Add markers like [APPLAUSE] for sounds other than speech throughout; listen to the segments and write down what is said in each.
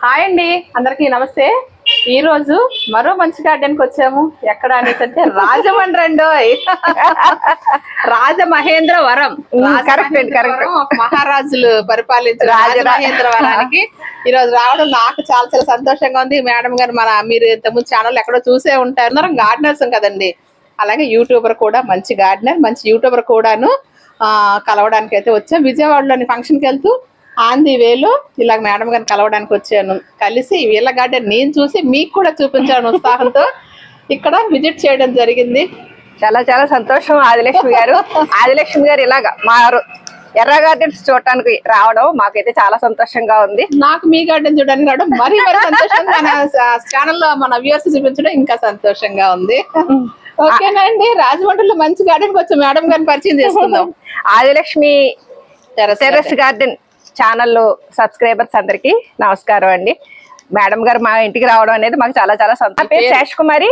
Hi అండి అందరికీ నమస్తే. ఈ రోజు మరో మంచి గార్డెన్కి వచ్చాము. ఎక్కడ అనేసి అంటే రాజమండ్రి రాజమహేంద్రవరం. అండి. రాజమహేంద్రవరం ఒక మహారాజులు పరిపాలించిన రాజ- రాజమహేంద్రవరానికి ఈ రోజు రావడం నాకు చాలా చాలా సంతోషంగా ఉంది. మేడం గారు మన మీరు ఇంతకుముందు ఛానల్ ఎక్కడో చూసే ఉంటారు. గార్డెనర్స్ కదండి. అలాగే యూట్యూబర్ కూడా మంచి గార్డెనర్ మంచి యూట్యూబర్ కూడాను ఆ, కలవడానికి అయితే వచ్చాం. విజయవాడలోని ఫంక్షన్కి వెళ్తూ ఆన్ ది వేలో ఇలా మేడం గారిని కలవడానికి వచ్చాను. కలిసి వీళ్ళ గార్డెన్ నేను చూసి మీకు కూడా చూపించాను ఉత్సాహంతో ఇక్కడ విజిట్ చేయడం జరిగింది. చాలా చాలా సంతోషం ఆదిలక్ష్మి గారు. ఆదిలక్ష్మి గారు ఇలాగా మా రో- ఎర్ర గార్డెన్స్ చూడటానికి రావడం మాకైతే చాలా సంతోషంగా ఉంది. నాకు మీ గార్డెన్ చూడడానికి రావడం మరీ మరీ సంతోషంగా ఛానల్లో మన వ్యూవర్స్ చూపించడం ఇంకా సంతోషంగా ఉంది. ఓకేనండి రాజమండ్రిలో మంచి గార్డెన్ వచ్చి మేడం గారిని పరిచయం చేసుకుందాం. Adilakshmi terrace garden. ఛానల్లో సబ్స్క్రైబర్స్ అందరికి నమస్కారం అండి. మేడం గారు మా ఇంటికి రావడం అనేది మాకు చాలా చాలా సంతోషం. పేరు శేష్ కుమారి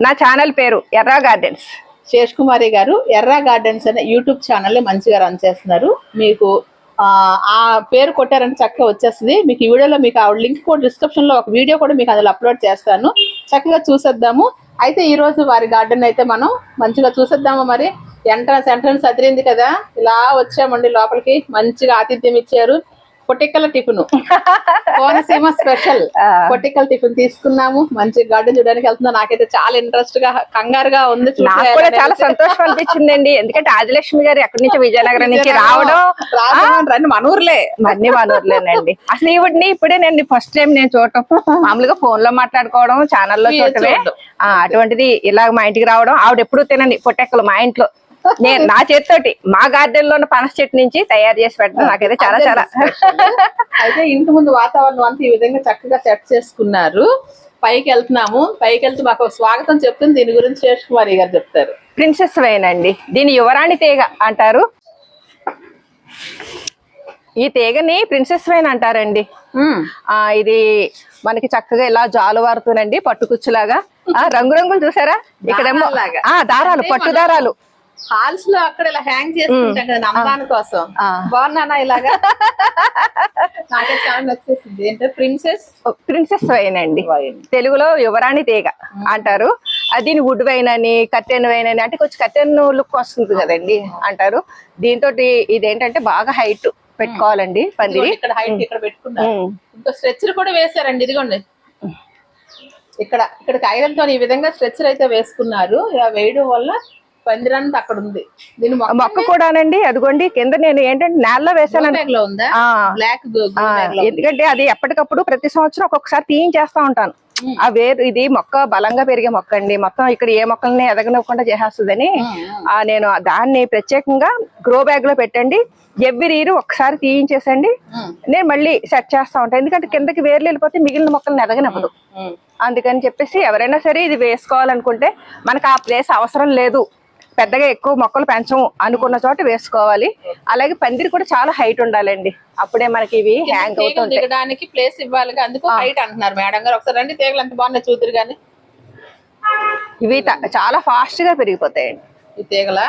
నా ఛానల్ పేరు ఎర్ర గార్డెన్స్. శేష్ కుమారి గారు ఎర్ర గార్డెన్స్ అనే యూట్యూబ్ ఛానల్ మంచిగా రన్ చేస్తున్నారు. మీకు ఆ, పేరు కొట్టారంటే చక్కగా వచ్చేస్తుంది. మీకు ఈ వీడియోలో మీకు ఆ లింక్ కూడా డిస్క్రిప్షన్లో ఒక వీడియో కూడా మీకు అందులో అప్లోడ్ చేస్తాను. చక్కగా చూసేద్దాము. అయితే ఈ రోజు వారి గార్డెన్ అయితే మనం మంచిగా చూసేద్దాము మరి. ఎంట్రన్స్ ఎంట్రన్స్ అదిరింది కదా. ఇలా వచ్చామండి లోపలికి. మంచిగా ఆతిథ్యం ఇచ్చారు. పొట్టికల టిఫిన్. కోనసీమ స్పెషల్. ఆ. పొట్టికల టిఫిన్ తీసుకున్నాము. మంచి గార్డెన్ చూడడానికి వెళ్తున్నా. నాకైతే చాలా ఇంట్రెస్ట్గా కంగారుగా ఉంది నాకు కూడా చాలా సంతోషం అనిపించిందండి. ఎందుకంటే ఆదిలక్ష్మి గారు ఎక్కడి నుంచి విజయనగరం నుంచి రావడం. రండి మన ఊర్లే అన్ని మనూర్లేనండి. అసలు ఈవిడ్ని ఇప్పుడే నేను ఫస్ట్ టైం నేను చూడటం. మామూలుగా ఫోన్లో మాట్లాడుకోవడం ఛానల్లో చూడటమే. అటువంటిది ఇలా మా ఇంటికి రావడం. ఆవిడ ఎప్పుడు తినండి పొట్టెక్కలు మా ఇంట్లో. నేను [LAUGHS] నా చేతితోటి మా గార్డెన్లో ఉన్న పనస చెట్టు నుంచి తయారు చేసి పెట్టడం నాకైతే చాలా చాలా. అయితే ఇంటి ముందు వాతావరణం అంతా ఈ విధంగా చక్కగా సెట్ చేసుకున్నారు. పైకి వెళ్తున్నాము. పైకి వెళ్తూ మాకు స్వాగతం చెప్తుంది. దీని గురించి శేష్ కుమారి గారు చెప్తారు. ప్రిన్సెస్ వైన్ అండి దీని యువరాణి తీగ అంటారు. ఈ తీగని ప్రిన్సెస్ వైన్ అంటారండి. ఆ ఇది మనకి చక్కగా ఇలా జాలువారుతూనండి పట్టుకుచ్చులాగా. ఆ రంగురంగులు చూసారా? ఇక్కడేమో దారాలు పట్టు దారాలు హాల్స్లో అక్కడ ఇలా హ్యాంగ్ చేసుకుంటాం కదా నమ్మదాని కోసం. బాగున్నానా ఇలాగా? [LAUGHS] నాకే చాలా నచ్చేసింది ఏంటంటే ప్రిన్సెస్ ప్రిన్సెస్ వైన్ అండి. తెలుగులో యువరాణి తీగ అంటారు. అది దీని వుడ్ వైన్ అని కట్టెన్ వైన్ అని అంటే కొంచెం కట్టెన్ లుక్ వస్తుంది కదండి అంటారు. దీంతో ఇదేంటంటే బాగా హైట్ పెట్టుకోవాలండి పందిరి. ఇక్కడ హైట్ ఇక్కడ పెట్టుకున్నారు. ఉమ్. ఇంకో స్ట్రెచ్చర్ కూడా వేశారండి ఇదిగోండి. ఇక్కడ ఇక్కడ కాయలతో ఈ విధంగా స్ట్రెచ్చర్ అయితే వేసుకున్నారు. ఇలా వేయడం వల్ల పందిరంతా అక్కడ ఉంది దీని మొక్క కూడానండి అదిగోండి కింద నేను ఏంటంటే నేలలో వేసాను. బ్లాక్ ఎందుకంటే అది ఎప్పటికప్పుడు ప్రతి సంవత్సరం ఒక్కొక్కసారి తీయించేస్తా ఉంటాను. ఆ వేరు ఇది మొక్క బలంగా పెరిగే మొక్క అండి. మొత్తం ఇక్కడ ఏ మొక్కల్ని ఎదగనివ్వకుండా చేసేస్తుందని. ఆ నేను దాన్ని ప్రత్యేకంగా గ్రో బ్యాగ్లో పెట్టండి. ఎవ్రీ ఇయర్ ఒకసారి తీయించేసండి నేను మళ్ళీ సెట్ చేస్తా ఉంటాను. ఎందుకంటే కిందకి వేర్లు వెళ్ళిపోతే మిగిలిన మొక్కల్ని ఎదగనివ్వదు. అందుకని చెప్పేసి ఎవరైనా సరే ఇది వేసుకోవాలనుకుంటే మనకు ఆ ప్లేస్ అవసరం లేదు. పెద్దగా ఎక్కువ మొక్కలు పెంచము అనుకున్న చోట వేసుకోవాలి. అలాగే పందిరి కూడా చాలా హైట్ ఉండాలండి. అప్పుడే మనకి ఇవి హ్యాంగ్ దిగడానికి ప్లేస్ ఇవ్వాలి అందుకు హైట్ అంటున్నారు మేడం గారు. ఒకసారి రండి తీగలు ఎంత బాగున్నాయి చూద్దరు కానీ ఇవి చాలా ఫాస్ట్గా పెరిగిపోతాయండి ఈ తీగల.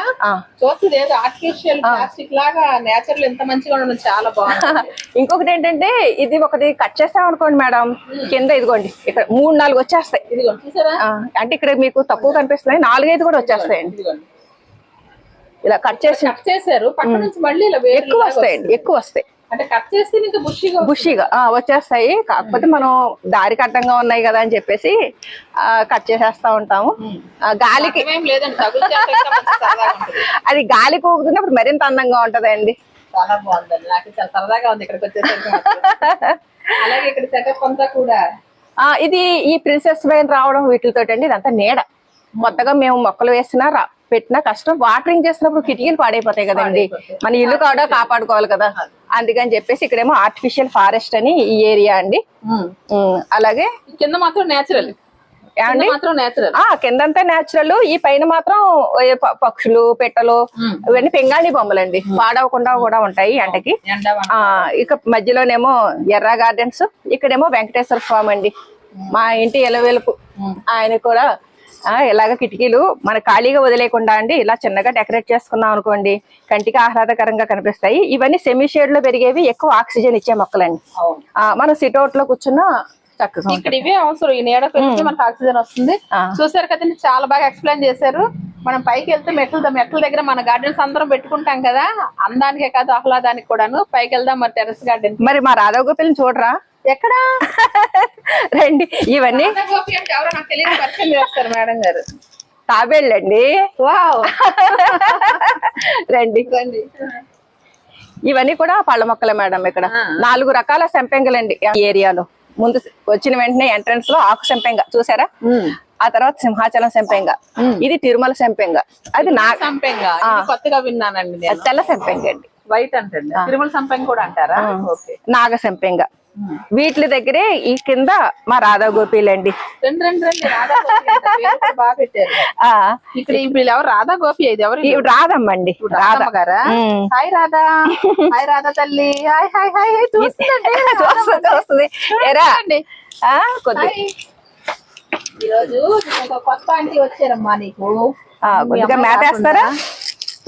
చూస్తుంది ఏదో ఆర్టిఫిషియల్ ప్లాస్టిక్ లాగా నేచురల్ ఎంత మంచిగా ఉండదు చాలా బాగుంది. [LAUGHS] ఇంకొకటి ఏంటంటే ఇది ఒకటి కట్ చేస్తాం అనుకోండి మేడం. కింద ఇదిగోండి ఇక్కడ మూడు నాలుగు వచ్చేస్తాయి. ఇదిగోండి అంటే ఇక్కడ మీకు తక్కువ కనిపిస్తున్నాయి. నాలుగైదు కూడా వచ్చేస్తాయండి. ఇదిగోండి. ఇలా కట్ చేసి కట్ చేశారు. పక్క నుంచి మళ్ళీ ఇలా ఎక్కువ వస్తాయండి ఎక్కువ వస్తాయి. అంటే కట్ చేస్తే ఇంకా బుషిగా బుషిగా వచ్చేస్తాయి. కాకపోతే మనం దారికి అడ్డంగా ఉన్నాయి కదా అని చెప్పేసి ఆ, కట్ చేసేస్తా ఉంటాము. గాలికి ఉంటుంది. అది గాలి కూకుతున్నప్పుడు మరింత అందంగా ఉంటదండి చాలా బాగుందండి. నాకు చాలా సరదాగా ఉంది ఇక్కడికి వచ్చేసరికి మాత్రం. అలాగే ఇక్కడ సెటప్ అంతా కూడా. ఆ ఇది ఈ ప్రిన్సెస్ వైన్ రావడం వీటితో అండి. ఇదంతా నీడ. కొత్తగా మేము మొక్కలు వేసినా రా- పెట్టినా కష్టం. వాటరింగ్ చేసినప్పుడు కిటికీలు పాడైపోతాయి కదండి. మన ఇల్లు కూడా కాపాడుకోవాలి కదా. అందుకని చెప్పేసి ఇక్కడేమో ఆర్టిఫిషియల్ ఫారెస్ట్ అని ఈ ఏరియా అండి. అలాగే కింద మాత్రం నేచురల్ ఏమండి? మాత్రం నేచురల్ ఆ కిందంతా నేచురల్ ఈ పైన మాత్రం పక్షులు పెట్టలు ఇవన్నీ పింగాణి బొమ్మలండి. పాడవకుండా కూడా ఉంటాయి ఎండకి ఇక మధ్యలోనేమో ఎర్ర గార్డెన్స్ ఇక్కడేమో వెంకటేశ్వర స్వామి అండి. మా ఇంటి ఎలవేలుపు. ఆయన కూడా ఇలాగ కిటికీలు మన ఖాళీగా వదిలేకుండా అండి ఇలా చిన్నగా డెకరేట్ చేసుకున్నాం అనుకోండి కంటికి ఆహ్లాదకరంగా కనిపిస్తాయి. ఇవన్నీ సెమీ షేడ్లో పెరిగేవి ఎక్కువ ఆక్సిజన్ ఇచ్చే మొక్కలండి. మనం సిట్అవుట్లో కూర్చున్నా చక్కగా ఇక్కడ ఇవే అవసరం. ఈ నీడ పెరిగితే మనకు ఆక్సిజన్ వస్తుంది. చూసారు కదండి చాలా బాగా ఎక్స్ప్లెయిన్ చేశారు. మనం పైకి వెళ్తే మెట్ల మెట్ల దగ్గర మన గార్డెన్స్ అందరం పెట్టుకుంటాం కదా అందానికే కాదు ఆహ్లాదానికి కూడాను. పైకి వెళ్దాం మరి టెరెస్ గార్డెన్ మరి మా రాధవ గోపిల్ని చూడరా? ఎక్కడ? రండి ఇవన్నీ. మేడం గారు. తాబేళ్ళండి. రండి. రండి. ఇవన్నీ కూడా పళ్ళ మొక్కలే మేడం ఇక్కడ. నాలుగు రకాల సంపెంగలండి ఏరియాలో. ముందు వచ్చిన వెంటనే ఎంట్రన్స్లో ఆకు సంపెంగ చూసారా? ఆ తర్వాత సింహాచలం సంపెంగ ఇది తిరుమల సంపెంగ అది నా సంపెంగ కొత్తగా విన్నానండి నేను. తెల్ల సంపెంగ అండి వైట్ అంటే తిరుమల సంపెంగ కూడా అంటారా? ఓకే. నాగ సంపెంగ వీటి దగ్గరే ఈ కింద మా రాధా గోపీలండి రెండు బాగా పెట్టారు. ఇక్కడ ఎవరు? రాధా గోపి ఇది ఎవరు రాధమ్మ గారా. హాయ్ రాధా. [LAUGHS] హాయ్ రాధా తల్లి. హాయ్ హాయ్ [LAUGHS] చూస్తుంది ఎరా. అండి ఈరోజు కొత్త ఆంటీ వచ్చారమ్మా నీకు. కొద్దిగా మేత వేస్తారా?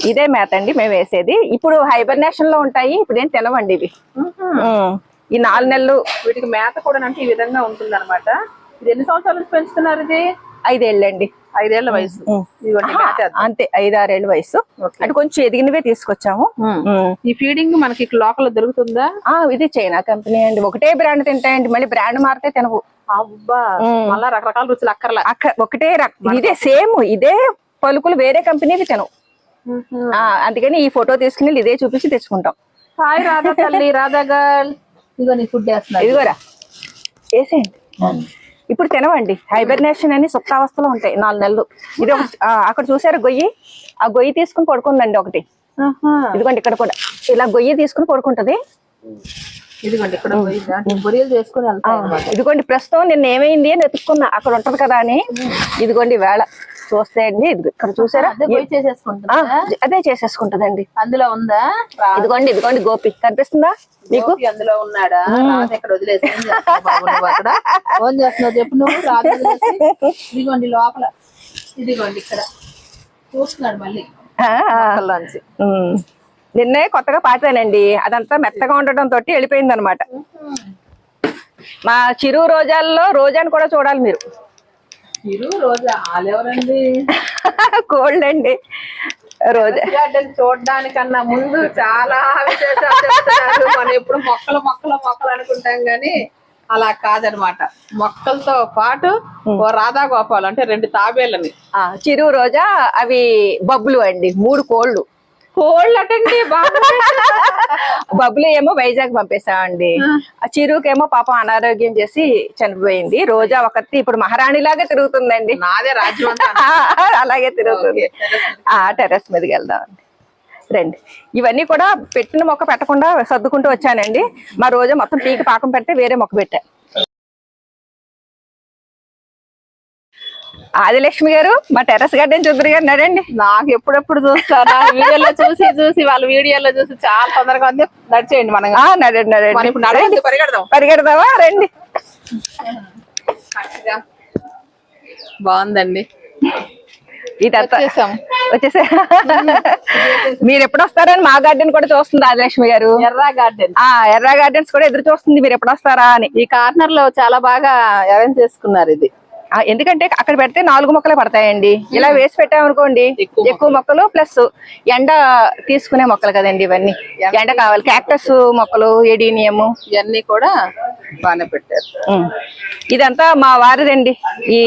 ఇదే మేత అండి మేము వేసేది. ఇప్పుడు హైబర్నేషన్లో ఉంటాయి ఇప్పుడు ఏం తినవండి ఇవి. ఈ నాలుగు నెలలు వీటికి మేత కూడా అంటే ఈ విధంగా ఉంటుంది అనమాట ఇది ఎన్ని సంవత్సరాల నుంచి పెంచుతున్నారు ఇది? ఐదేళ్ళండి. ఐదేళ్ళ వయసు. అంతే ఐదారేళ్ళ వయసు. అంటే కొంచెం ఎదిగినవే తీసుకొచ్చాము. ఈ ఫీడింగ్ మనకి లోకల్ దొరుకుతుందా? ఆ ఇది చైనా కంపెనీ అండి. ఒకటే బ్రాండ్ తింటాయండి. మళ్ళీ బ్రాండ్ మారితే తినవు. అబ్బా మళ్ళా రకరకాల రుచులు అక్కర్లా. అక్క ఒకటే ఇదే సేమ్ ఇదే పలుకులు వేరే కంపెనీవి తినవు. ఆ, అందుకని ఈ ఫోటో తీసుకుని ఇదే చూపించి తెచ్చుకుంటాం. హాయ్ రాధా తల్లి రాధా గర్ల్. ఇదిగో నీ ఫుడ్ వేస్తున్నా ఇదిగోరా. వేసేయండి. ఇప్పుడు తినవండి. హైబర్నేషన్ అని సుప్తావస్థలో ఉంటాయి నాలుగు నెలలు. ఇది అక్కడ చూసారు గొయ్యి? ఆ గొయ్యి తీసుకుని పడుకుందండి ఒకటి. ఇదిగోండి ఇక్కడ కూడా. ఇలా గొయ్యి తీసుకుని పడుకుంటది. ఇదిగోండి ఇక్కడ పోయిందా బొరియలు చేసుకుని వెళ్తాయి అన్నమాట. ఇదిగోండి ప్రస్తుతం నిన్న ఏమైంది అని ఎత్తుక్కున్నా అక్కడ ఉంటది కదా అని. ఇదిగోండి వేళ. చూస్తే అండి ఇది ఇక్కడ చూసారా? అదే చేసేసుకుంటదండి. అందులో ఉందా? ఇదిగోండి ఇదిగోండి గోపి. కనిపిస్తుందా మీకు అందులో ఉన్నాడా? ఇక్కడ వదిలేసి ఫోన్ చేస్తున్నావు చెప్పు నువ్వు? ఇదిగోండి లోపల. ఇదిగోండి ఇక్కడ. చూస్తున్నాడు మళ్ళీ. నిన్నే కొత్తగా పాతానండి. అదంతా మెత్తగా ఉండటం తోటి వెళ్ళిపోయింది అనమాట మా చిరు రోజాల్లో రోజాని కూడా చూడాలి మీరు. కోల్డ్ అండి రోజా గార్డెన్ చూడడానికన్నా ముందు చాలా విశేషాలు చెప్తున్నారు మనం ఎప్పుడు మొక్కలు మొక్కలు మొక్కలు అనుకుంటాం గాని అలా కాదనమాట. మొక్కలతో పాటు ఓ రాధా గోపాల్ అంటే రెండు తాబేళ్ళని. ఆ, చిరు రోజా అవి బబ్బులు అండి. మూడు కోళ్ళు. కోళ్ళు అటండి బాగా బబ్బులు ఏమో వైజాగ్ పంపేశామండి ఆ. చిరుకేమో పాపం అనారోగ్యం చేసి చనిపోయింది. రోజా ఒకటి ఇప్పుడు మహారాణిలాగా తిరుగుతుందండి. నాదే రాజ్యం అంతా ఆ, అలాగే తిరుగుతుంది ఆ టెర్రస్ మీదకి వెళ్దామండి. రండి. ఇవన్నీ కూడా పెట్టిన మొక్క పెట్టకుండా సర్దుకుంటూ వచ్చానండి. మా రోజు మొత్తం పీకి పాకం పెడితే వేరే మొక్క పెట్టా. ఆదిలక్ష్మి గారు మా టెర్రస్ గార్డెన్ చూద్దరు గారు నడండి నాకు ఎప్పుడెప్పుడు చూస్తారా? వీడియోలో చూసి చూసి వాళ్ళ వీడియోలో చూసి చాలా తొందరగా ఉంది. నడిచేయండి మనం. ఆ, నడండి నడండి. నడవండి పరిగెడదాం. పరిగెడదామా? రండి. బాగుందండి. ఇదంతా వచ్చేసాం. [LAUGHS] మీరు ఎప్పుడు వస్తారని మా గార్డెన్ కూడా చూస్తుంది ఆదిలక్ష్మి గారు. ఎర్ర గార్డెన్. ఆ ఎర్ర గార్డెన్స్ కూడా ఎదురు చూస్తుంది. మీరు ఎప్పుడు వస్తారా అని. ఈ కార్నర్లో చాలా బాగా అరేంజ్ చేసుకున్నారు ఇది. ఎందుకంటే అక్కడ పెడితే నాలుగు మొక్కలే పడతాయండి. ఇలా వేసి పెట్టామనుకోండి ఎక్కువ మొక్కలు. ప్లస్ ఎండ తీసుకునే మొక్కలు కదండి ఇవన్నీ. ఎండ కావాలి. క్యాక్టస్ మొక్కలు. ఎడీనియము ఇవన్నీ కూడా బాగానే పెట్టారు. ఇదంతా మా వారిదండి. ఈ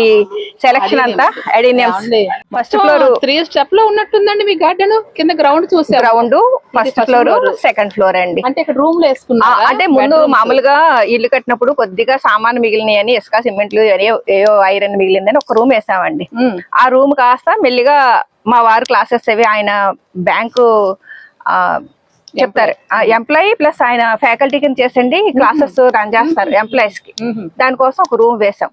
సెలక్షన్ అంతా ఎడీనియమ్స్ ఫస్ట్ ఫ్లోర్ త్రీ స్టెప్లో ఉన్నట్టుందండి మీ గార్డెన్ కింద గ్రౌండ్ చూసారు ground first floor second floor అండి. అంటే ఇక్కడ రూమ్లో ఆ, వేసుకున్నారు అంటే ముందు మామూలుగా ఇల్లు కట్టినప్పుడు కొద్దిగా సామాను మిగిలినాయని ఇసుక సిమెంట్లు అని ఏయో ఐరన్ మిగిలిందని ఒక రూమ్ వేసామండి. ఆ రూమ్ కాస్త మెల్లిగా మా వారు క్లాసెస్ అవి ఆయన బ్యాంకు ఆ, చెప్తారు. ఎంప్లాయీ ప్లస్ ఆయన ఫ్యాకల్టీ కింద చేసండి క్లాసెస్ రన్ చేస్తారు ఎంప్లాయీస్కి. దానికోసం ఒక రూమ్ వేసాం.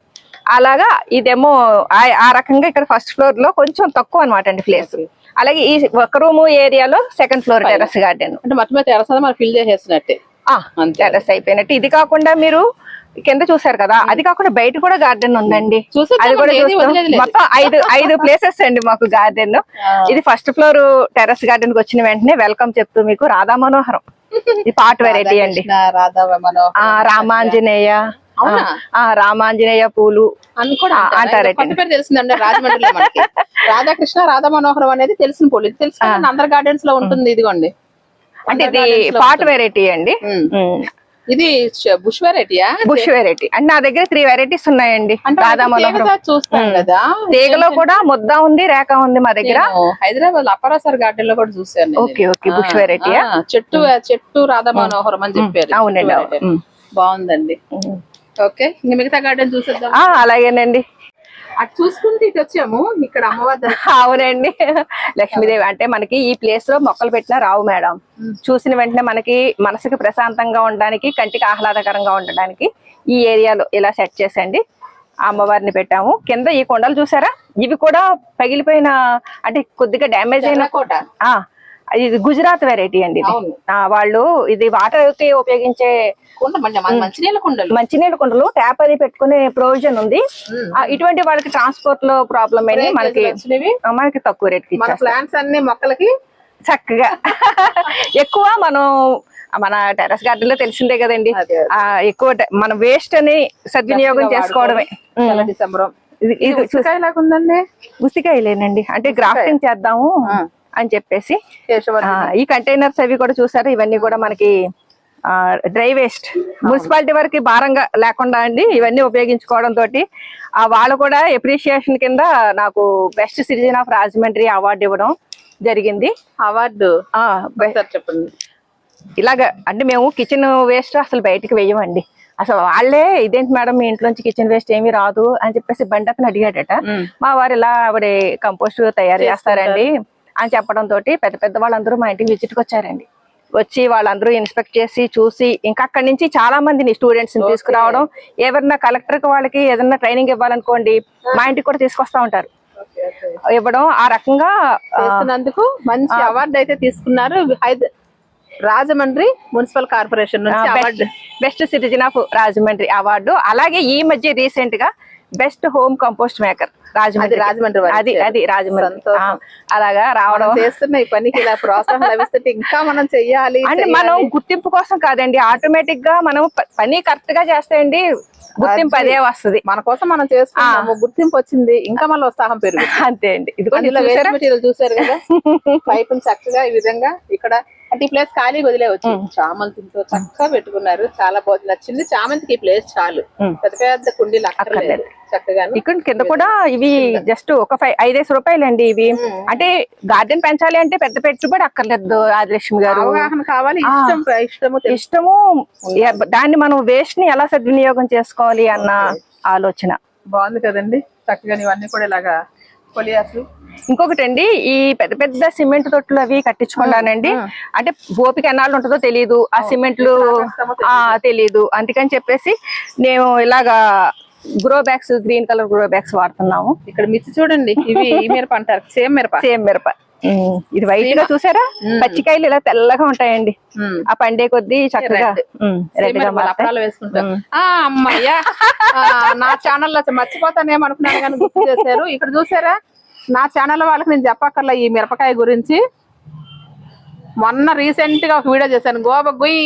అలాగా ఇదేమో ఆ- రకంగా ఇక్కడ ఫస్ట్ ఫ్లోర్లో కొంచెం తక్కువ అనమాట అండి ప్లేస్ అలాగే ఈ ఒక రూమ్ ఏరియాలో సెకండ్ ఫ్లోర్ టెరస్ గార్డెన్ అంటే మొత్తం మరి ఫిల్ చేసేసినట్టే. టెరస్ అయిపోయినట్టు ఇది కాకుండా మీరు కింద చూసారు కదా అది కాకుండా బయట కూడా గార్డెన్ ఉందండి. అది కూడా. మొత్తం ఐదు ఐదు ప్లేసెస్ అండి మాకు గార్డెన్. ఇది ఫస్ట్ ఫ్లోర్ టెర్రస్ గార్డెన్కి వచ్చిన వెంటనే వెల్కమ్ చెప్తూ మీకు రాధా మనోహరం. ఇది పాట్ వెరైటీ అండి. రామాంజనేయ. రామాంజనేయ పూలు. అని కూడా అంటారా? తెలిసిందండి రాజమండ్రిలో రాధాకృష్ణ రాధా మనోహరం అనేది తెలిసిన పోలి. తెలుసు అందర్ గార్డెన్స్లో ఉంటుంది ఇదిగోండి. అంటే ఇది పాట్. వెరైటీ అండి. ఇది బుష్ వెరైటీయా? Bush variety. అంటే నా దగ్గర త్రీ వెరైటీస్ ఉన్నాయండి. చూస్తాం కదా. తీగలో కూడా ముద్ద ఉంది రేఖ ఉంది మా దగ్గర. హైదరాబాద్ అప్పరాసర్ గార్డెన్లో కూడా చూసాను ఓకే. ఓకే, ఆ? ఆ, చెట్టు చెట్టు రాధా మనోహరం అని చెప్పారు. అవునండి. బాగుందండి. ఓకే ఇంక మిగతా గార్డెన్ చూసేద్దాం. అలాగేనండి. అటు చూసుకుంటే ఇటు వచ్చాము. ఇక్కడ అమ్మవారి. అవునండి. లక్ష్మీదేవి అంటే మనకి ఈ ప్లేస్లో మొక్కలు పెట్టినా రావు మేడం. చూసిన వెంటనే మనకి మనసుకి ప్రశాంతంగా ఉండడానికి కంటికి ఆహ్లాదకరంగా ఉండడానికి ఈ ఏరియాలో ఇలా సెట్ చేసండి అమ్మవారిని పెట్టాము. కింద ఈ కొండలు చూసారా? ఇవి కూడా పగిలిపోయిన అంటే కొద్దిగా డ్యామేజ్ అయిన ఆ ఇది గుజరాత్ వెరైటీ అండి ఇది. వాళ్ళు ఇది వాటర్కి ఉపయోగించే మంచినీళ్ళ కుండలు. మంచినీళ్ళ కుండలు ట్యాప్ అది పెట్టుకునే ప్రొవిజన్ ఉంది. ఇటువంటి వాళ్ళకి ట్రాన్స్పోర్ట్లో ప్రాబ్లం అయింది మనకి మనకి తక్కువ రేట్కి. ప్లాంట్స్ అన్ని మొక్కలకి? చక్కగా. [LAUGHS] ఎక్కువ మనం మన టెర్రస్ గార్డెన్లో తెలిసిందే కదండి. ఎక్కువ మన వేస్ట్ అని సద్వినియోగం చేసుకోవడమే. డిసెంబర్ ఇది ఉసిరికాయ లాగా ఉందండి? ఉసికాయలేనండి అంటే గ్రాఫ్టింగ్ చేద్దాము. అని చెప్పేసి ఈ కంటైనర్స్ అవి కూడా చూసారు? ఇవన్నీ కూడా మనకి డ్రై వేస్ట్. మున్సిపాలిటీ వరకు భారంగా లేకుండా అండి ఇవన్నీ ఉపయోగించుకోవడం తోటి ఆ వాళ్ళు కూడా ఎప్రిషియేషన్ కింద నాకు best citizen of Rajahmundry award ఇవ్వడం జరిగింది. అవార్డు. చెప్పండి. ఇలాగ అంటే మేము కిచెన్ వేస్ట్ అసలు బయటికి వేయమండి. అసలు వాళ్ళే ఇదేంటి మేడం మీ ఇంట్లోంచి కిచెన్ వేస్ట్ ఏమీ రాదు అని చెప్పేసి బండి అతను అడిగాడట. మ్. మా వారు ఇలా ఆవిడ కంపోస్ట్ తయారు చేస్తారండి. అని చెప్పడం తోటి పెద్ద పెద్ద వాళ్ళందరూ మా ఇంటికి విజిట్కి వచ్చారండి. వచ్చి వాళ్ళందరూ ఇన్స్పెక్ట్ చేసి చూసి ఇంకా అక్కడి నుంచి చాలా మందిని స్టూడెంట్స్ని తీసుకురావడం ఎవరన్నా కలెక్టర్ వాళ్ళకి ఏదన్నా ట్రైనింగ్ ఇవ్వాలనుకోండి మా ఇంటికి కూడా తీసుకొస్తా ఉంటారు. ఇవ్వడం ఆ రకంగా చేస్తున్నందుకు మంచి అవార్డు అయితే తీసుకున్నారు. రాజమండ్రి మున్సిపల్ కార్పొరేషన్ నుంచి best citizen of Rajahmundry award అలాగే ఈ మధ్య రీసెంట్గా best home compost maker Rajahmundry Rajahmundry అది. అది రాజమండ్రి. అలాగా రావడం. మనం చేస్తున్న ఈ పనికి ఇలా ప్రోత్సాహం లభిస్తుంటే ఇంకా మనం చెయ్యాలి అంటే మనం గుర్తింపు కోసం కాదండి ఆటోమేటిక్గా మనం పని కరెక్ట్గా చేస్తే అండి గుర్తింపు అదే వస్తుంది. మన కోసం మనం చేసుకున్నాము గుర్తింపు వచ్చింది ఇంకా మళ్ళీ ఉత్సాహం పెరుగుతుంది. అంతే అండి. ఇది కూడా చూసారు కదా? [LAUGHS] పైప్ చక్కగా ఈ విధంగా ఇక్కడ అంటే ఈ ప్లేస్ ఖాళీ వదిలేవచ్చు చామంతితో చక్కగా పెట్టుకున్నారు. చాలా బాగుంది నచ్చింది. చామంతికి ఈ ప్లేస్ చాలు. పెద్ద పెద్ద కుండీలు అక్కర్లేదు. చక్కగా ఇక్కడ కింద కూడా ఇవి జస్ట్ ఒక ఫైవ్ ఐదేసి రూపాయలు అండి ఇవి అంటే గార్డెన్ పెంచాలి అంటే పెద్ద పెట్టుబడి అక్కర్లేదు ఆదిలక్ష్మి గారు. కావాలి. ఇష్టం ఇష్టము. ఇష్టము దాన్ని మనం వేస్ట్ని ఎలా సద్వినియోగం చేసుకోవాలి అన్న ఆలోచన. బాగుంది కదండి. చక్కగా ఇవన్నీ కూడా ఇలాగా కొలియాసు ఇంకొకటి అండి ఈ పెద్ద పెద్ద సిమెంట్ తొట్టులు అవి కట్టించుకున్నానండి. అంటే ఓపిక ఎన్నాళ్ళు ఉంటుందో తెలియదు ఆ సిమెంట్లు ఆ తెలియదు అందుకని చెప్పేసి నేను ఇలాగా grow bags green colour grow bags వాడుతున్నాము. ఇక్కడ మిర్చి చూడండి ఇవి ఈ మిరప అంటారు సేమ్ మిరప. సేమ్ మిరప. ఇది వైట్గా చూసారా? పచ్చికాయలు ఇలా తెల్లగా ఉంటాయండి. ఆ పండే కొద్దీ చక్కగా రెడ్గా అమ్మయ్యా. నా ఛానల్లో మర్చిపోతానేమో అనుకున్నాను కానీ గుర్తు చేశారు. ఇక్కడ చూసారా? నా ఛానల్ వాళ్ళకి నేను చెప్పక్కర్లా ఈ మిరపకాయ గురించి. మొన్న రీసెంట్గా ఒక వీడియో చేశాను. గోబ గుయ్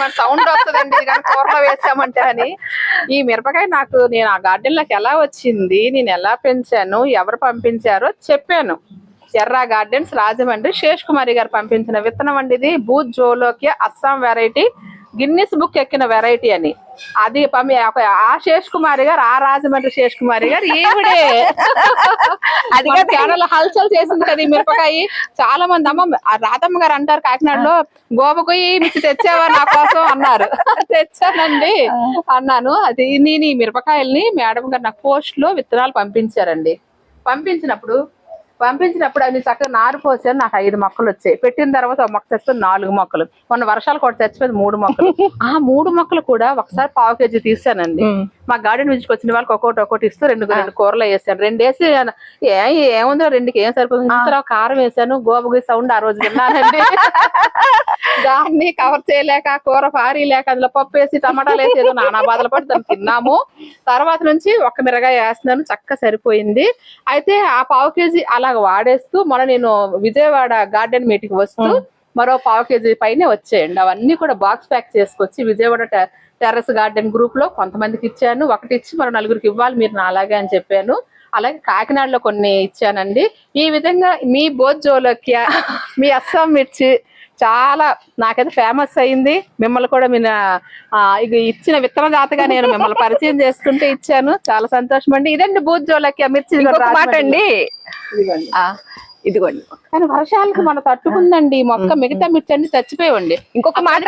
మన సౌండ్ వస్తుందండి. కూరలో వేసామంటే అని ఈ మిరపకాయ నాకు నేను ఆ గార్డెన్లోకి ఎలా వచ్చింది నేను ఎలా పెంచాను ఎవరు పంపించారో చెప్పాను. ఎర్రా గార్డెన్స్ రాజమండ్రి శేష్ కుమారి గారు పంపించిన విత్తనం అండి ఇది. Bhut Jolokia Assam variety. Guinness book ఎక్కిన వెరైటీ అని. అది ఆ శేష్ కుమారి గారు ఆ రాజమండ్రి శేష్ కుమారి గారు ఈవిడే. అది ఛానల్ హల్చల్ చేసింది కదా ఈ మిరపకాయ. చాలా మంది అమ్మ రాధమ్మ గారు అంటారు కాకినాడలో గోబకొయ్యి మిర్చి తెచ్చావా నా కోసం? అన్నారు. తెచ్చానండి అన్నాను. అది నేను ఈ మిరపకాయల్ని మేడం గారు నాకు పోస్ట్లో విత్తనాలు పంపించారండి. పంపించినప్పుడు పంపించినప్పుడు అవి చక్కగా నారు పోసాను నాకు ఐదు మొక్కలు వచ్చాయి. పెట్టిన తర్వాత ఒక మొక్క తెచ్చుకొని నాలుగు మొక్కలు. మొన్న వర్షాలు కూడా తెచ్చిపోయింది మూడు మొక్కలు. [LAUGHS] ఆ మూడు మొక్కలు కూడా ఒకసారి పావు కేజీ తీసానండి. మా గార్డెన్ విజిట్కి వచ్చిన వాళ్ళకి ఒక్కొక్కటి ఒక్కొక్కటి ఇస్తూ రెండు రెండు కూరలు వేసాను. రెండు వేసి ఏముందో రెండుకి ఏం సరిపోతుంది? ఇంతలో కారం వేసాను. గోబగురి సౌండ్ ఆ రోజు విన్నానండి. [LAUGHS] దాన్ని కవర్ చేయలేక కూర పారి లేక అందులో పప్పు వేసి టమాటాలు వేసి ఏదో నానా బాధలు పడి దాన్ని తిన్నాము. తర్వాత నుంచి ఒక్క మిరగాయ వేస్తున్నాను. చక్క సరిపోయింది. అయితే ఆ పావు కేజీ అలాగ వాడేస్తూ మన నేను విజయవాడ గార్డెన్ మీటింగ్ వస్తూ మరో పావు కేజీ పైనే వచ్చేయండి. అవన్నీ కూడా బాక్స్ ప్యాక్ చేసుకొచ్చి విజయవాడ టెర్రస్ గార్డెన్ గ్రూప్లో కొంతమందికి ఇచ్చాను. ఒకటి ఇచ్చి మరో నలుగురికి ఇవ్వాలి. మీరు నా అలాగే అని చెప్పాను. అలాగే కాకినాడలో కొన్ని ఇచ్చానండి. ఈ విధంగా మీ బోజ్జోలోకి మీ అస్సాం మిర్చి చాలా నాకైతే ఫేమస్ అయింది. మిమ్మల్ని కూడా మీ ఇచ్చిన విత్తన దాతగా నేను మిమ్మల్ని పరిచయం చేసుకుంటే ఇచ్చాను. చాలా సంతోషం అండి ఇదండి బూజ్జోలకి మిర్చి మాట అండి ఇదిగోండి. కానీ వర్షాలకు మన తట్టుకుందండి. మొక్క మిగతా మిర్చి అన్ని చచ్చిపోయండి ఇంకొక మాట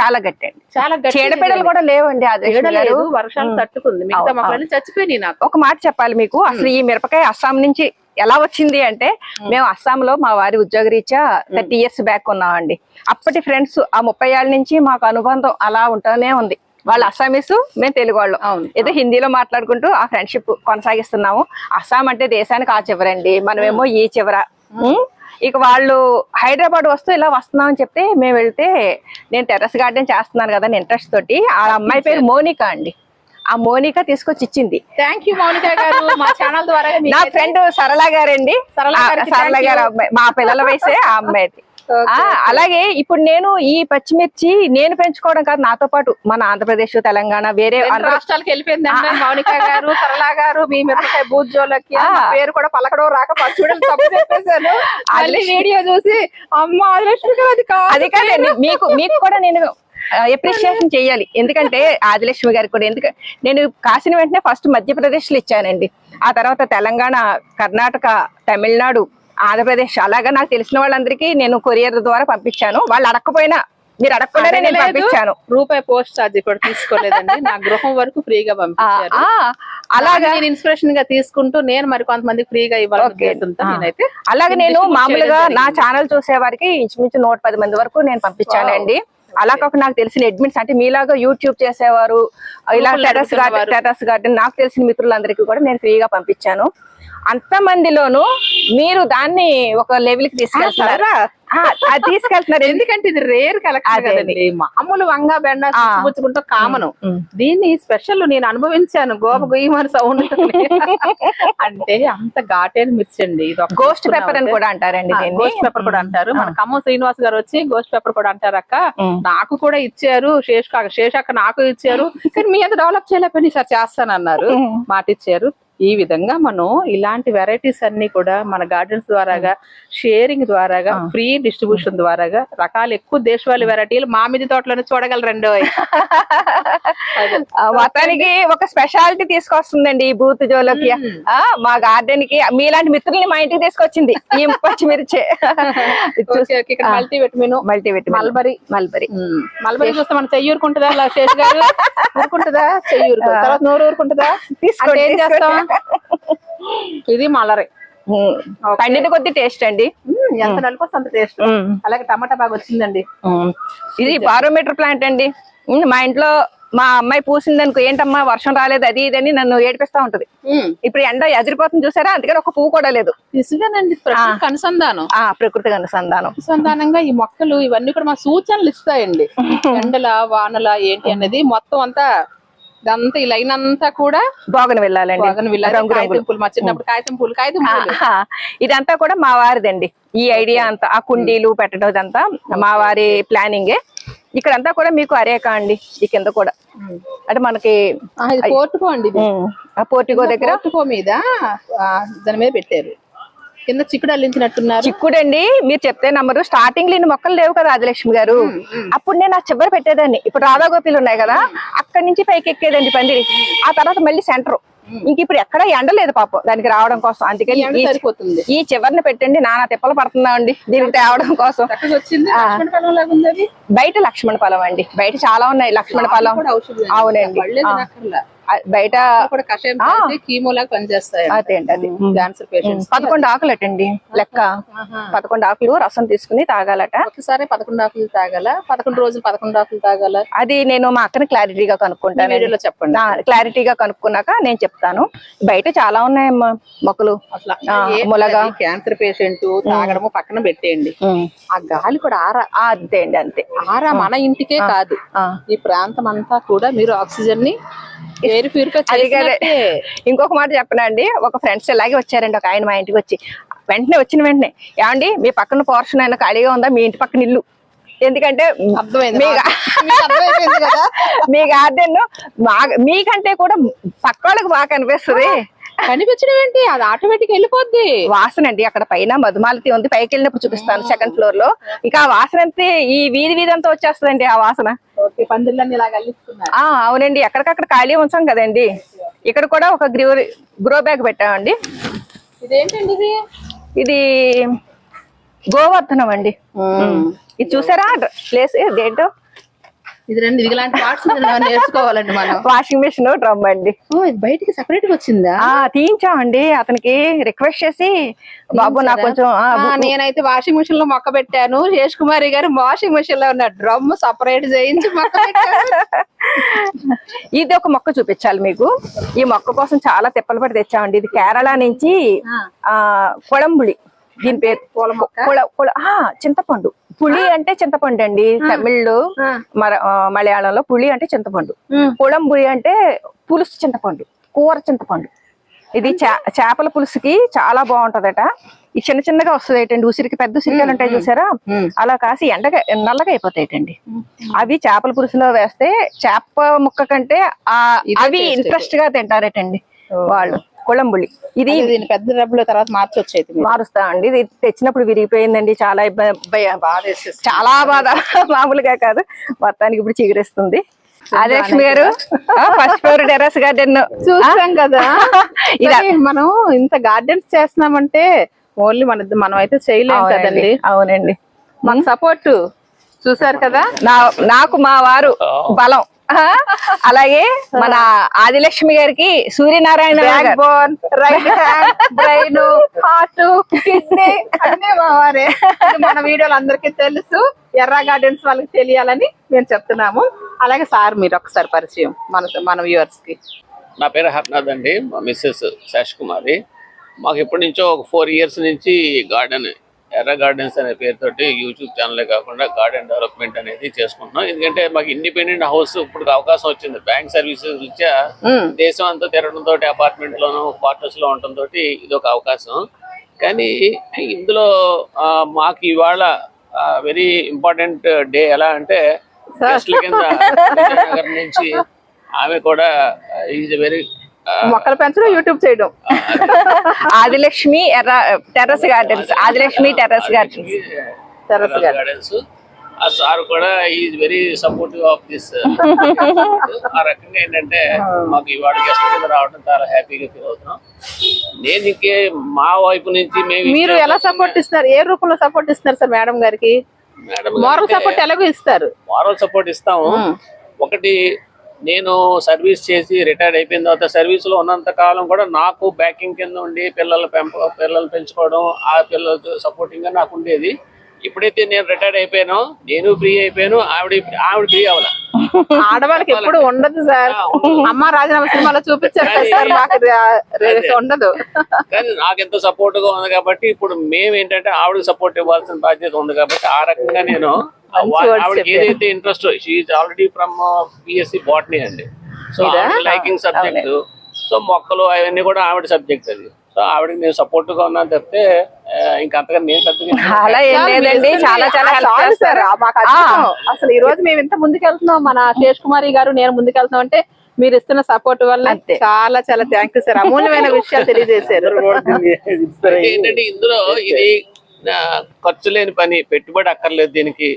చాలా గట్టి అండి చాలా చీడపీడలు కూడా లేవండి అది లేదు వర్షాలు తట్టుకుంది. మిగతా మొక్కలన్నీ చచ్చిపోయినాయి నాకు. ఒక మాట చెప్పాలి మీకు. అసలు ఈ మిరపకాయ అస్సాం నుంచి ఎలా వచ్చింది అంటే మేము అస్సాంలో మా వారి ఉద్యోగరీత్యా థర్టీ ఇయర్స్ బ్యాక్ ఉన్నామండి. అప్పటి ఫ్రెండ్స్ ఆ ముప్పై ఏళ్ళ నుంచి మాకు అనుబంధం అలా ఉంటూనే ఉంది. వాళ్ళు అస్సామీస్ మేము తెలుగు వాళ్ళం. ఏదో హిందీలో మాట్లాడుకుంటూ ఆ ఫ్రెండ్షిప్ కొనసాగిస్తున్నాము. అస్సాం అంటే దేశానికి ఆ చివరండి. మనమేమో ఈ చివర? ఇక వాళ్ళు హైదరాబాద్ వస్తూ ఇలా వస్తున్నాం అని చెప్తే మేము వెళ్తే నేను టెర్రస్ గార్డెన్ చేస్తున్నాను కదా ఇంట్రెస్ట్ తోటి. ఆ అమ్మాయి పేరు మోనికా అండి. ఆ మోనికా తీసుకొచ్చి ఇచ్చింది. థ్యాంక్ యూ మౌనిక గారు. మా ఛానల్ ద్వారా మీకు నా ఫ్రెండ్ సరళ గారండి. సరళ గారు. అమ్మాయి. మా పిల్లల వయసే ఆ ఆ, అలాగే ఇప్పుడు నేను ఈ పచ్చిమిర్చి నేను పెంచుకోవడం కాదు నాతో పాటు మన ఆంధ్రప్రదేశ్ తెలంగాణ వేరే రాష్ట్రాలకు వెళ్ళిపోయిందండి మౌనిక గారు సరళ గారు మీ మిరపకాయ. నా పేరు కూడా పలకడం రాక తప్పు చెప్పేశాను. మళ్ళీ వీడియో చూసి అమ్మ అది కాదు అది మీకు మీకు కూడా నేను ఎప్రిషియేషన్ చేయాలి. ఎందుకంటే ఆదిలక్ష్మి గారికి కూడా ఎందుకంటే నేను కాసిన వెంటనే ఫస్ట్ మధ్యప్రదేశ్లో ఇచ్చానండి. ఆ తర్వాత తెలంగాణ కర్ణాటక తమిళనాడు ఆంధ్రప్రదేశ్. అలాగా నాకు తెలిసిన వాళ్ళందరికీ నేను కొరియర్ ద్వారా పంపించాను. వాళ్ళు అడగకపోయినా మీరు అడగకుండానే నేను. పంపించాను. రూపాయి పోస్ట్ ఛార్జ్ కూడా తీసుకోలేదండి. నా గృహం వరకు ఫ్రీగా పంపించారు. అలాగా. నేను ఇన్స్పిరేషన్గా తీసుకుంటూ నేను మరి కొంతమందికి ఫ్రీగా. నేనైతే అలాగే నేను మామూలుగా నా. ఛానల్ చూసే వారికి ఇంచుమించు నూట పది మంది వరకు నేను పంపించానండి. అలా కాక నాకు తెలిసిన అడ్మిన్స్ అంటే మీలాగా యూట్యూబ్ చేసేవారు ఇలా టెరస్ గార్డెన్. టెరస్ గార్డెన్ నాకు తెలిసిన మిత్రులందరికీ కూడా నేను ఫ్రీగా పంపించాను. అంత మందిలోను మీరు దాన్ని ఒక లెవెల్కి అది తీసుకెళ్తున్నారు. ఎందుకు [LAUGHS] ఎందుకంటే ఇది రేర్ కలెక్షన్ కదండి. మామూలు వంగ బెండ. పుచ్చుకుంటూ కామను. దీన్ని స్పెషల్ నేను అనుభవించాను. గోప గొయ్యమని [LAUGHS] సౌండ్ అంటే అంత ఘాటైన మిర్చి అండి. ఇది గోస్ట్ పెప్పర్ అని కూడా అంటారండి గోస్ట్ పెప్పర్ కూడా అంటారు. మన ఖమ్మం శ్రీనివాస్ గారు వచ్చి గోస్ట్ పెప్పర్ కూడా అంటారు అక్క. నాకు కూడా ఇచ్చారు. శేష్ శేషక్క నాకు ఇచ్చారు. [LAUGHS] కానీ మీ అంత డెవలప్ చేయలేకపోయి సార్ చేస్తానన్నారు. మాట ఇచ్చారు ఈ విధంగా మనం ఇలాంటి వెరైటీస్ అన్ని కూడా మన గార్డెన్స్ ద్వారాగా షేరింగ్ ద్వారాగా ఫ్రీ డిస్ట్రిబ్యూషన్ ద్వారాగా రకాల ఎక్కువ దేశవాళీ వెరైటీలు మామిడి తోటలోనే చూడగలరండి మొత్తానికి ఒక స్పెషాలిటీ తీసుకొస్తుందండి ఈ బూత్ జోలోకి మా గార్డెన్కి మీలాంటి మిత్రుల్ని మా ఇంటికి తీసుకొచ్చింది. ఈ పచ్చిమిర్చి. [LAUGHS] ఇక్కడ multi vitamin multi mulberry mulberry mulberry చూస్తే మన చెయ్యి ఊరుకుంటుందా? శేష్ గారు ఊరుకుంటుందా? చెయ్యి ఊరుకుంటుందా? తర్వాత నోరు ఊరుకుంటుందా? [LAUGHS] తీసుకోండి, అంటే ఏం చేస్తాం? ఇది మలరే. పండిన కొద్ది టేస్ట్ అండి. ఎంత నలుపు అంత టేస్ట్. అలాగే టమాటా బాగా వచ్చిందండి. ఇది బారోమీటర్ ప్లాంట్ అండి. మా ఇంట్లో మా అమ్మాయి పూసింది అనుకో ఏంటమ్మా వర్షం రాలేదు అది ఇదని నన్ను ఏడిపిస్తా ఉంటది. ఇప్పుడు ఎండ ఎదిరిపోతుంది చూసారా? అందుకని ఒక పువ్వు కూడా లేదు. నిజమేనండి అనుసంధానం. ఆ ప్రకృతి అనుసంధానం. అనుసంధానంగా ఈ మొక్కలు ఇవన్నీ కూడా మా సూచనలు ఇస్తాయండి. [LAUGHS] ఎండల వానల ఏంటి అనేది మొత్తం అంతా ఇదంతా ఈ లైన్ అంతా కూడా బాగుని వెళ్ళాలండి. బాగా వీళ్ళ రంగు రంగులు. కాగితం పూలు మా చిన్నప్పుడు కాగితం పూలు కాగితం. ఇదంతా కూడా మా వారిదండి. ఈ ఐడియా అంతా ఆ కుండీలు పెట్టడం ఇదంతా మా వారి ప్లానింగే. ఇక్కడంతా కూడా మీకు అరేక అండి ఈ కింద కూడా. అంటే మనకి పోర్టుకో అండి ఆ పోర్టిగో దగ్గర పోర్టుకో మీద దాని మీద పెట్టారు. కింద చిక్కుడు అల్లించినట్టున్నారు. చిక్కుడండి మీరు చెప్తే నమ్మరు. స్టార్టింగ్ లేని మొక్కలు లేవు కదా ఆదిలక్ష్మి గారు. అప్పుడు నేను ఆ చివరి పెట్టేదాన్ని. ఇప్పుడు రాధాగోపిలు ఉన్నాయి కదా అక్కడి నుంచి పైకి ఎక్కేదండి పందిరి. ఆ తర్వాత మళ్ళీ సెంటర్. ఇంక ఇప్పుడు ఎక్కడ ఎండ లేదు పాపం దానికి రావడం కోసం. అందుకని ఈ- సరిపోతుంది. ఈ చివరిని పెట్టండి నానా తిప్పలు పడుతున్నామండి దీనికి తేవడం కోసం. బయట లక్ష్మణ ఫలం అండి. బయట చాలా ఉన్నాయి లక్ష్మణ ఫలం. అవునండి. బయట క్యాన్సర్ పేషెంట్స్ పదకొండు ఆకులటండి లెక్క. పదకొండు ఆకులు రసం తీసుకుని తాగాలట. ఒకసారి పదకొండు ఆకులు తాగాల? పదకొండు రోజులు పదకొండు ఆకులు తాగాల? అది నేను మా అక్కని క్లారిటీగా కనుక్కుంటాను వీడియోలో చెప్పండి. క్లారిటీగా కనుక్కున్నాక నేను చెప్తాను. బయట చాలా ఉన్నాయమ్మా మొక్కలు. ములగా. క్యాన్సర్ పేషెంట్ తాగడము పక్కన పెట్టేయండి. ఆ గాలి కూడా ఆరా. ఆ, అంతే అండి అంతే. ఆరా మన ఇంటికే కాదు. ఈ ప్రాంతం అంతా కూడా మీరు ఆక్సిజన్ని ఎయిర్ ప్యూరిఫై ఇంకొక మాట చెప్పనండి. ఒక ఫ్రెండ్స్ ఇలాగే వచ్చారండి. ఒక ఆయన మా ఇంటికి వచ్చి. వెంటనే వచ్చిన వెంటనే. ఏమండి? మీ పక్కన పోర్షన్ అయినా ఖాళీగా ఉందా? మీ ఇంటి పక్కన ఇల్లు. ఎందుకంటే మీ గార్డెన్ మీకంటే కూడా పక్క వాళ్ళకి బాగా కనిపిస్తుంది. కనిపించడం ఏంటి? అది ఆటోమేటిక్ వెళ్ళిపోద్ది. వాసన అండి అక్కడ పైన మధుమాలతి ఉంది. పైకి వెళ్ళినప్పుడు చూపిస్తాను సెకండ్ ఫ్లోర్లో. ఇంకా ఆ వాసన అంతే ఈ వీధి వీధి అంతా వచ్చేస్తుందండి ఆ వాసన. అవునండి ఎక్కడికక్కడ ఖాళీ ఉంచాం కదండి. ఇక్కడ కూడా ఒక గ్రో గ్రో బ్యాగ్ పెట్టామండి. ఇదేంటండి ఇది? ఇది గోవర్ధనం అండి. ఇది చూసారా? ప్లేస్ దేంటో ఇది రండి ఇది ఇలాంటి పార్ట్స్ నేర్చుకోవాలండి మనం. వాషింగ్ మిషన్ డ్రమ్ అండి బయటికి సెపరేట్గా వచ్చిందా? తీయించామండి. అతనికి రిక్వెస్ట్ చేసి బాబు నాకు కొంచెం నేనైతే వాషింగ్ మిషన్లో మొక్క పెట్టాను. శేష్ కుమారి గారు వాషింగ్ మిషన్లో ఉన్న డ్రమ్ సపరేట్ చేయించి మొక్క [LAUGHS] ఇది ఒక మొక్క చూపించాలి మీకు. ఈ మొక్క కోసం చాలా తిప్పలు పడి తెచ్చామండి. ఇది కేరళ నుంచి ఆ. కొడంబుళి దీని పేరు చింతపండు. పులి అంటే చింతపండు అండి. ఆ, మలయాళంలో పులి అంటే చింతపండు. కొడంబులి అంటే పులుసు చింతపండు కూర చింతపండు. ఇది చేపల పులుసుకి చాలా బాగుంటదట. ఈ చిన్న చిన్నగా వస్తుంది ఏంటండి ఉసిరికి పెద్ద ఉసిరికాయలు ఉంటాయి చూసారా? అలా కాసి ఎండగా నల్లగా అయిపోతాయిటండి. అవి చేపల పులుసులో వేస్తే చేప ముక్క కంటే ఆ అవి ఇంట్రెస్ట్గా తింటారటండి వాళ్ళు. కొళంబులి ఇది పెద్ద డబ్బులు తర్వాత మార్చొచ్చు అయితే మీరు. మారుస్తామండి ఇది తెచ్చినప్పుడు విరిగిపోయిందండి. చాలా ఇబ్బ- భయ- బాధ వేసేస్తుంది. చాలా బాధ. మామూలుగా కాదు. మొత్తానికి ఇప్పుడు చిగురిస్తుంది. ఆదిలక్ష్మి గారు ఫస్ట్ ఫ్లోర్ టెర్రస్ గార్డెన్. చూసాం కదా. [LAUGHS] ఇది మనం ఇంత గార్డెన్స్ చేస్తున్నామంటే ఓన్లీ మన మనం అయితే చేయలేం కదండి. అవునండి. మాకు సపోర్ట్. చూసారు కదా? నా నాకు మా వారు బలం. అలాగే మన ఆదిలక్ష్మి గారికి Suryanarayana bone right hand brain heart kidney అన్నీ మన వీడియోలు అందరికీ తెలుసు. ఎర్ర గార్డెన్స్ వాళ్ళకి తెలియాలని మేము చెప్తున్నాము. అలాగే సార్ మీరు ఒకసారి పరిచయం మన మన వ్యూవర్స్కి నా పేరు హర్నాథ్ అండి మా మిస్సెస్ శేష్ కుమారి మాకు ఎప్పటి నుంచో ఒక ఫోర్ ఇయర్స్ నుంచి గార్డెన్ ఎర్ర గార్డెన్స్ అనే పేరుతోటి యూట్యూబ్ ఛానలే కాకుండా గార్డెన్ డెవలప్మెంట్ అనేది చేసుకుంటున్నాం. ఎందుకంటే మాకు ఇండిపెండెంట్ హౌస్ ఇప్పుడు అవకాశం వచ్చింది. బ్యాంక్ సర్వీసెస్ రీత్యా దేశం అంతా తిరగడంతో అపార్ట్మెంట్ లోను క్వార్టర్స్లో ఉండటంతో ఇది ఒక అవకాశం. కానీ ఇందులో మాకు ఇవాళ వెరీ ఇంపార్టెంట్ డే ఎలా అంటే గెస్ట్ల కింద విజయనగరం నుంచి ఆమె కూడా ఈజ్ వెరీ మొక్కలు పెంచడం యూట్యూబ్ చేయడం. ఆదిలక్ష్మి ఎర్ర terrace gardens Adilakshmi terrace gardens. Terrace gardens. ఆ సార్ కూడా is very supportive of this ఆ రకంగా ఏంటంటే మాకు ఇవాళ గెస్ట్ కింద రావడం చాలా హ్యాపీగా ఫీల్ అవుతున్నాం. నేను ఇంకే మా వైపు నుంచి మేము మీరు ఎలా సపోర్ట్ ఇస్తున్నారు? ఏ రూపంలో సపోర్ట్ ఇస్తున్నారు సార్ మేడం గారికి? మేడం మోరల్ సపోర్ట్ ఎలాగో ఇస్తారు. మారల్ సపోర్ట్ ఇస్తాము. ఒకటి నేను సర్వీస్ చేసి రిటైర్డ్ అయిపోయిన తర్వాత సర్వీస్లో ఉన్నంత కాలం కూడా నాకు బ్యాకింగ్ కింద ఉండి పిల్లల పెంప పిల్లలు పెంచుకోవడం ఆ పిల్లలతో సపోర్టింగ్గా నాకు ఉండేది. ఇప్పుడైతే నేను రిటైర్డ్ అయిపోయాను. నేను ఫ్రీ అయిపోయాను. ఆవిడ ఆవిడ ఫ్రీ అవ్వాల. ఆడవాళ్ళకి ఎప్పుడు ఉండదు సార్. అమ్మ రాజీనామా సినిమాలో చూపించారు సార్ మాకు ఉండదు. కానీ నాకు ఎంత సపోర్ట్గా ఉంది కాబట్టి ఇప్పుడు మేము ఏంటంటే ఆవిడకి సపోర్ట్ ఇవ్వాల్సిన బాధ్యత ఉంది కాబట్టి ఆ రకంగా నేను ఆవిడకి ఏదైతే interest she already from BSc botany అండి. సో లైకింగ్ సబ్జెక్ట్ సో మొక్కలు అవన్నీ కూడా ఆవిడ సబ్జెక్ట్ అది సో ఆవిడకి నేను సపోర్ట్గా ఉన్నాను చెప్తే ఇంకా అంతగా నేను అలా ఏం లేదండి. చాలా చేస్తారు. మాకు. అసలు ఈ రోజు మేము ఇంత ముందుకెళ్తున్నాం. మన శేష్ కుమారి గారు నేను ముందుకెళ్తున్నాం అంటే మీరు ఇస్తున్న సపోర్ట్ వల్ల. చాలా చాలా థ్యాంక్ యూ సార్ అమూల్యమైన విషయాలు తెలియజేశారు. ఏంటంటే ఇందులో ఇది ఖర్చు లేని పని పెట్టుబడి అక్కర్లేదు దీనికి.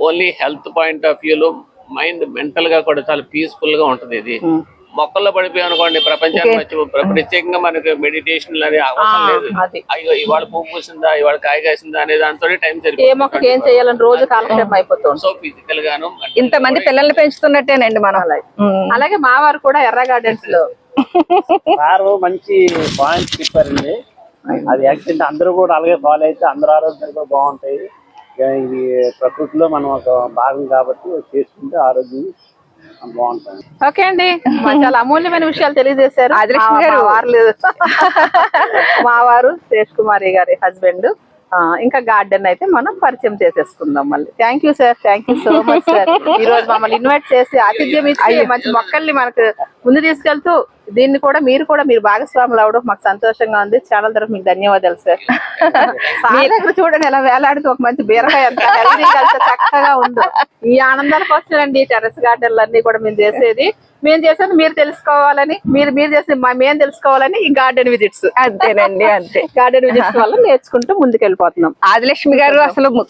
ఓన్లీ హెల్త్ పాయింట్ ఆఫ్ వ్యూలో మైండ్ మెంటల్గా కూడా చాలా పీస్ఫుల్గా ఉంటది ఇది. మొక్కల్లో పడిపోయాం అనుకోండి ప్రపంచానికి వచ్చి ప్ర- ప్రత్యేకంగా మనకి మెడిటేషన్ అనేది అవసరం లేదు. అయ్యో ఇవాళ పువ్వు పూసిందా ఇవాళ కాయ కాసిందా అనే దాంతో టైం మొక్కకి ఏం చేయాలని రోజు కాలక్షేపం అయిపోతుంది సో ఫిజికల్ గాను ఇంతమంది పిల్లల్ని పెంచుతున్నట్టేనండి మనం. అలాగే మా వారు కూడా ఎర్ర గార్డెన్స్లో సారు మంచి పాయింట్ చెప్పారండి. అది యాక్సిడెంట్ అందరూ కూడా అలాగే ఫాలో అయితే అందరూ ఆరోగ్యాలు కూడా బాగుంటాయి. ఇది ప్రకృతిలో మనం ఒక భాగం కాబట్టి చేసుకుంటే ఆరోగ్యం బాగుంటుంది. ఓకే అండి. చాలా అమూల్యమైన విషయాలు తెలియజేశారు. ఆదిలక్ష్మి గారు. వారు లేదు. [LAUGHS] మా వారు శేష్ కుమారి గారి హస్బెండ్. ఇంకా గార్డెన్ అయితే మనం పరిచయం చేసేసుకుందాం మళ్ళీ. Thank you sir thank you so much sir ఈ రోజు మమ్మల్ని ఇన్వైట్ చేసి ఆతిథ్యం ఇచ్చి మంచి మొక్కల్ని మనకు ముందు తీసుకెళ్తూ దీన్ని కూడా మీరు కూడా మీరు భాగస్వాములు అవడం మాకు సంతోషంగా ఉంది. ఛానల్ తరఫు మీకు ధన్యవాదాలు సార్. సార్ దగ్గర చూడండి ఎలా వేలాడుతూ ఒక మంచి బీరకాయ ఎంత చక్కగా ఉందో. ఈ ఆనందాల కోసమేనండి ఈ టెర్రస్ గార్డెన్లు అన్ని కూడా మేము చేసేది. మేము చేసేది మీరు తెలుసుకోవాలని మీరు మీరు చేసేది మా- మేము తెలుసుకోవాలని ఈ గార్డెన్ విజిట్స్. అంతేనండి అంతే. గార్డెన్ విజిట్స్ వల్ల నేర్చుకుంటూ ముందుకెళ్ళిపోతున్నాం. ఆదిలక్ష్మి గారు అసలు ము-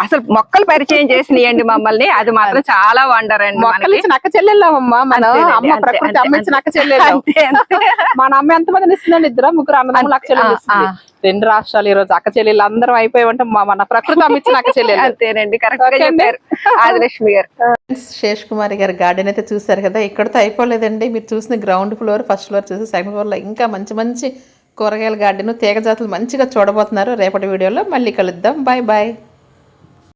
అసలు మొక్కలు పరిచయం చేసినాయండి మమ్మల్ని. అది మాత్రం చాలా వండర్ అండి మొక్కలు మనకి. ఇచ్చిన అక్క చెల్లెళ్ళమ్మా మన అమ్మ ప్రకృతి అమ్మ ఇచ్చిన చెల్లెళ్ళం. అంతే. మన అమ్మ ఎంత మందిని ఇస్తుందండి? ఇద్దరు ముగ్గురు అన్నదమ్ములు అక్క చెల్లెలు రెండు రాష్ట్రాలు ఈ రోజు అక్క చెల్లెళ్ళు అందరం అయిపోయి మా మన ప్రకృతి అమ్మ ఇచ్చిన అక్క చెల్లెలు అంతేనండి కరెక్ట్గా ఓకే అండి. చెప్పారు. ఆదిలక్ష్మి గారు. శేష్ కుమారి గారి గార్డెన్ అయితే చూసారు కదా ఇక్కడతో అయిపోలేదండి. మీరు చూసిన గ్రౌండ్ ఫ్లోర్ ఫస్ట్ ఫ్లోర్ చూసి సెకండ్ ఫ్లోర్లో ఇంకా మంచి మంచి కూరగాయల గార్డెన్ తీగ జాతులు మంచిగా చూడబోతున్నారు. రేపటి వీడియోలో మళ్ళీ కలుద్దాం. Bye bye